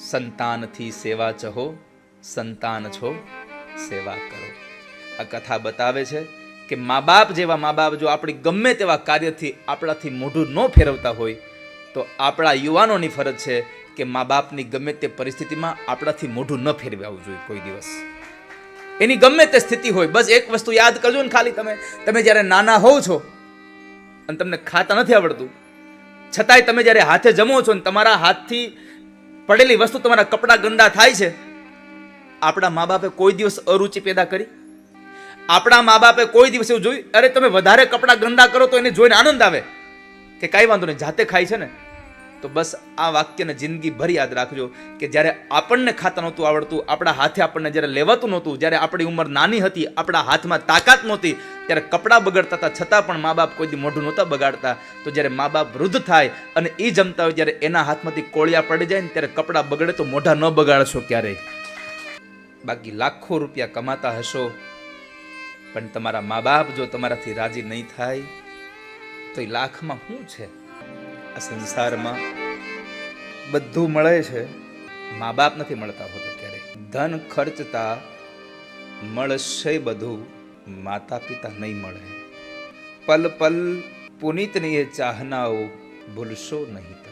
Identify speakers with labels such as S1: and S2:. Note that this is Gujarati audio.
S1: સંતાનથી સેવા ચહો, સંતાન છો, સેવા કરો. આ કથા બતાવે છે કે મા બાપ જેવા મા બાપ જો આપણી ગમે તેવા કાર્યથી આપણાથી મોઢું ન ફેરવતા હોય, તો આપણા યુવાનોની ફરજ છે કે મા બાપની ગમે તે પરિસ્થિતિમાં આપણાથી મોઢું ન ફેરવાવું જોઈએ કોઈ દિવસ. એની ગમે તે સ્થિતિ હોય, બસ એક વસ્તુ યાદ કરજો ને ખાલી તમે. તમે જ્યારે નાના હોવ છો અને તમને ખાતા નથી આવડતું, છતાંય તમે જ્યારે હાથે જમો છો ને તમારા હાથથી પડેલી વસ્તુ તમારા કપડાં ગંદા થાય છે? આપણા મા બાપે કોઈ દિવસ અરુચિ પેદા કરી? આપણા મા બાપે કોઈ દિવસ એવું જોયું? અરે તમે વધારે કપડાં ગંદા કરો તો એને જોઈને આનંદ આવે. કે કાંઈ વાંધો નહીં, જાતે ખાય છે ને? તો બસ આ વાક્યને જિંદગી ભર યાદ રાખજો કે જ્યારે આપણને ખાતા નહોતું આવડતું, આપણા હાથે આપણને જ્યારે લેવાતું નહોતું, જ્યારે આપણી ઉંમર નાની હતી, આપણા હાથમાં તાકાત નહોતી, ત્યારે કપડાં બગડતા હતા છતાં પણ મા બાપ કોઈ મોઢું નહોતા બગાડતા. તો જ્યારે મા બાપ વૃદ્ધ થાય અને એ જમતા હોય જ્યારે એના હાથમાંથી કોળિયા પડી જાય ને ત્યારે કપડાં બગડે તો મોઢા ન બગાડશો ક્યારેય. બાકી લાખો રૂપિયા કમાતા હશો, પણ તમારા મા બાપ જો તમારાથી રાજી નહીં થાય, તો એ લાખમાં શું છે? સંસારમાં બધું મળે છે. મા બાપ નથી મળતા હોતા ક્યારેય. ધન ખર્ચતા મળશે બધું. માતા પિતા નહીં મળે. પલ પલ પુનિતની એ ચાહનાઓ ભૂલશો નહીં